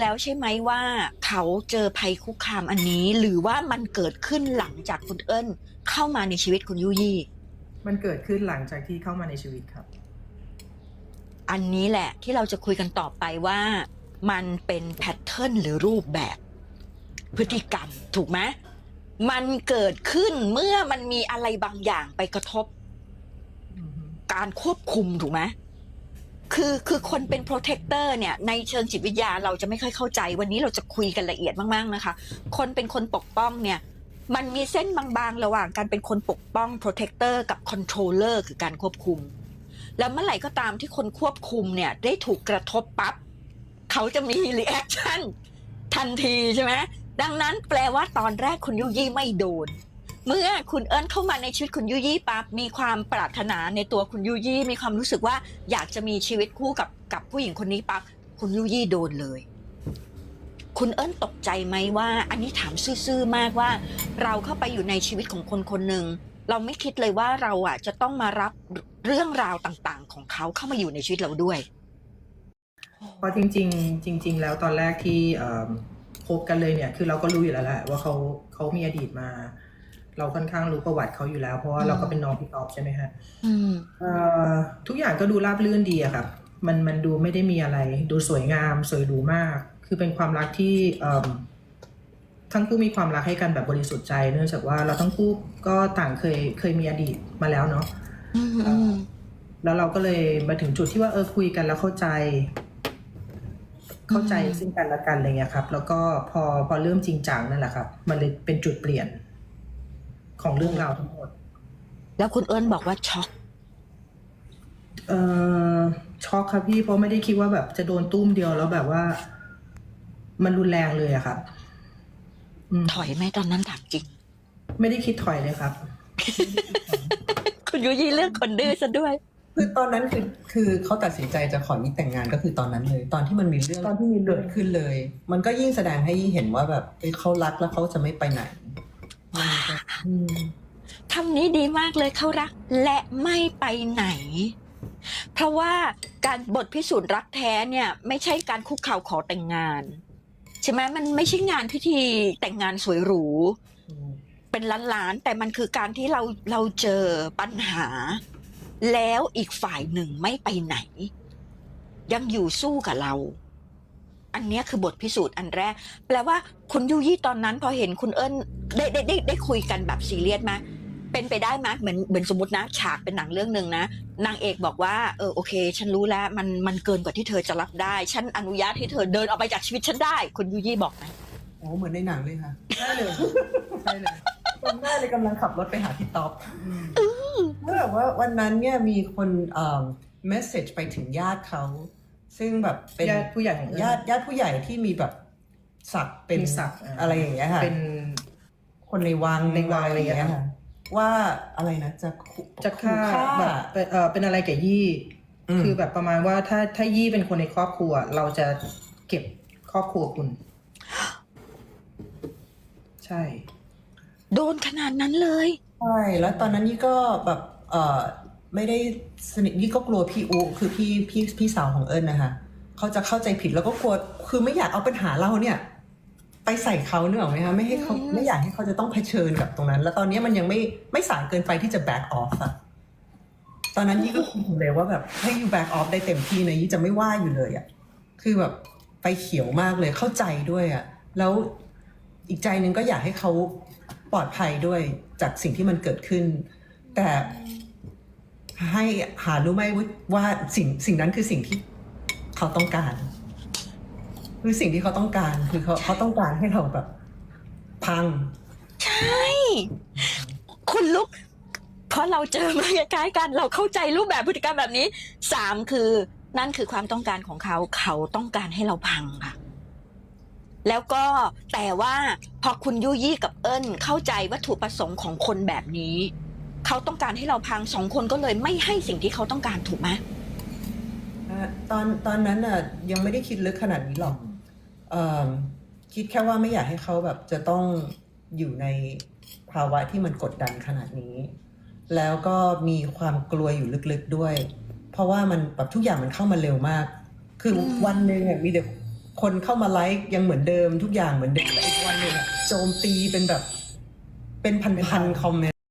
แล้วใช่ไหมว่าเขาเจอภัยคุกคามอันนี้ หรือว่ามันเกิดขึ้นหลังจากคุณเอิญเข้ามาในชีวิตคุณยุยี่ มันเกิดขึ้นหลังจากที่เข้ามาในชีวิตครับ อันนี้แหละที่เราจะคุยกันต่อไปว่า มันเป็นแพทเทิร์นหรือรูปแบบ พฤติกรรมถูกไหมมันเกิดขึ้นเมื่อมันมีอะไรบางอย่างไปกระทบอือฮึการควบคุมถูกไหม คือคือคนเป็น protector เนี่ยในเชิงจิตวิทยาเราจะไม่ค่อยเข้าใจ วันนี้เราจะคุยกันละเอียดมากๆนะคะ คนเป็นคนปกป้องเนี่ยมันมีเส้นบางๆ ระหว่างการเป็นคนปกป้อง protector กับ controller คือการควบคุม แล้วเมื่อไหร่ก็ตามที่คนควบคุมเนี่ยได้ถูกกระทบปั๊บเขาจะมี reaction ทันทีใช่ไหมดังนั้นแปลว่าตอนแรกคุณยุยี่ไม่โดน เมื่อคุณเอิญเข้ามาในชีวิตคุณยุยี่ปั๊บมีความปรารถนาในตัวคุณยุยี่มีความรู้สึกว่าอยากจะมีชีวิตคู่กับกับผู้หญิงคนนี้ปั๊บคุณยุยี่โดนเลย คุณเอิญตกใจไหมว่า อันนี้ถามซื่อๆมากว่า เราเข้าไปอยู่ในชีวิตของคนคนหนึ่งเราไม่คิดเลยว่าเราอะจะต้องมารับเรื่องราวต่างๆ ของเขาเข้ามาอยู่ในชีวิตเราด้วยเพราะจริง ๆ จริง ๆ แล้วตอนแรกที่คบกันเลยเนี่ย คือเราก็รู้อยู่แล้วแหละว่าเขาเขามีอดีตมา เราค่อนข้างรู้ประวัติเขาอยู่แล้ว เพราะว่าเราก็เป็นน้องพี่ตอบใช่ไหมฮะอืมเอ่อทุกอย่างก็ดูราบรื่นดีอะครับ มันมันดูไม่ได้มีอะไร ดูสวยงาม สวยหรูมาก คือเป็นความรักที่เอิ่มทั้งคู่มีความรักให้กันแบบบริสุทธิ์ใจ เนื่องจากว่าเราทั้งคู่ก็ต่างเคยเคยมีอดีตมาแล้วเนาะอืมอืมแล้วเราก็เลยมาถึงจุดที่ว่าเออคุยกันแล้วเข้าใจ เข้าใจซึ่งกันและกันอะไรเงี้ยครับ แล้วก็พอพอเริ่มจริงจังนั่นแหละครับ มันเลยเป็นจุดเปลี่ยน ของเรื่องราวทั้งหมด แล้วคุณเอิญบอกว่าช็อก เออช็อกครับพี่เพราะไม่ได้คิดว่าแบบจะโดนตุ้มเดียวแล้วแบบว่า มันรุนแรงเลยอะครับอืมถอยไหมตอนนั้นถามจริง ไม่ได้คิดถอยเลยครับ คุณยุยี่เลือกคนดื้อซะด้วย คือตอนนั้นคือคือเขาตัดสินใจจะขอยี่แต่งงานก็คือตอนนั้นเลย ตอนที่มันมีเรื่องตอนที่มีเรื่เกิองดขึ้นเลย มันก็ยิ่งแสดงให้เห็นว่าแบบเอ้ยเขารักแล้วเขาจะไม่ไปไหนมันก็อืม คำนี้ดีมากเลยเขารัก และไม่ไปไหน เพราะว่าการบทพิสูจน์รักแท้เนี่ยไม่ใช่การคุกเข่าขอแต่งงาน ใช่ไหมมันไม่ใช่งานพิธีแต่งงานสวยหรูเป็นล้านๆแต่มันคือการที่เราเราเจอปัญหา แล้วอีกฝ่ายหนึ่งไม่ไปไหน ยังอยู่สู้กับเรา อันเนี้ยคือบทพิสูจน์อันแรก แปลว่าคุณยูยี่ตอนนั้นพอเห็นคุณเอิญได้ได้ได้ได้คุยกันแบบซีเรียสไหมเป็นไปได้ไหมเหมือนเหมือนสมมตินะ ฉากเป็นหนังเรื่องหนึ่งนะ นางเอกบอกว่าเออโอเค ฉันรู้แล้วมันมันเกินกว่าที่เธอจะรับได้ ฉันอนุญาตให้เธอเดินออกไปจากชีวิตฉันได้ คุณยูยี่บอกไหมโอ้เหมือนในหนังเลยค่ะใช่เลยใช่เลยจำได้เลยกำลังขับรถไปหาพี่ต๊อบเมื่อแบบว่าวันนั้นเนี่ยมีคนเอ่อ message ไปถึงญาติเขา ซึ่งแบบเป็นญาติผู้ใหญ่ของเอิญญาติญาติผู้ใหญ่ที่มีแบบศักดิ์เป็นมีศักดิ์อ่าอะไรอย่างเงี้ยค่ะเป็น คนในวังในวังอะไรอย่างเงี้ยอะไรอย่างเงี้ค่ะยว่าอะไรนะจะขู่จะฆ่าขู่แบบเป็นเออเป็นอะไรกับยี่อืมคือแบบประมาณว่าถ้าถ้ายี่เป็นคนในครอบครัว เราจะเก็บครอบครัวคุณ ใช่ โดนขนาดนั้นเลย ใช่แล้วตอนนั้นนี่ก็แบบเออ ไม่ได้สนิทนี่ก็กลัวพี่อุคือพี่พี่พี่สาวของเอิญนะคะเขาจะเข้าใจผิดแล้วก็กลัวคือไม่อยากเอาปัญหาเราเนี่ย ไปใส่เขาเนกอะไหมคะไม่ให้เขาอืมไม่อยากให้เขาจะต้องเผชิญกับตรงนั้น แล้วตอนนี้มันยังไม่ไม่สายเกินไปที่จะ back off อะตอนนั้นยี่ก็คิดอยู่เลยว่าแบบให้ยู back off ได้เต็มที่นะยี่จะไม่ว่าอยู่เลยอะคือแบบไปเขียวมากเลยเข้าใจด้วยอะแล้วอีกใจหนึ่งก็อยากให้เขาปลอดภัยด้วยจากสิ่งที่มันเกิดขึ้น แต่ ให้หารู้ไหมว่าสิ่งสิ่งนั้นคือสิ่งที่เขาต้องการคือสิ่งที่เขาต้องการคือเขาเขาต้องการให้เราแบบ พัง ใช่ คุณลุก เพราะเราเจอมาคล้ายๆกัน เราเข้าใจรูปแบบพฤติกรรมแบบนี้สามคือ นั่นคือความต้องการของเขา เขาต้องการให้เราพังค่ะ แล้วก็แต่ว่าพอคุณยุยี่กับเอิญเข้าใจวัตถุประสงค์ของคนแบบนี้ เขาต้องการให้เราพังสองคนก็เลยไม่ให้สิ่งที่เขาต้องการถูกไหมอะตอนตอนนั้นอะยังไม่ได้คิดลึกขนาดนี้หรอกเออคิดแค่ว่าไม่อยากให้เขาแบบจะต้องอยู่ในภาวะที่มันกดดันขนาดนี้ แล้วก็มีความกลัวอยู่ลึกๆด้วย เพราะว่ามันแบบทุกอย่างมันเข้ามาเร็วมาก คืออม วันหนึ่งเนี่ยมีแต่คนเข้ามาไลค์ยังเหมือนเดิม ทุกอย่างเหมือนเดิมแต่อีกวันหนึ่งอะโจมตีเป็นแบบเป็นพันๆคอมเมนต์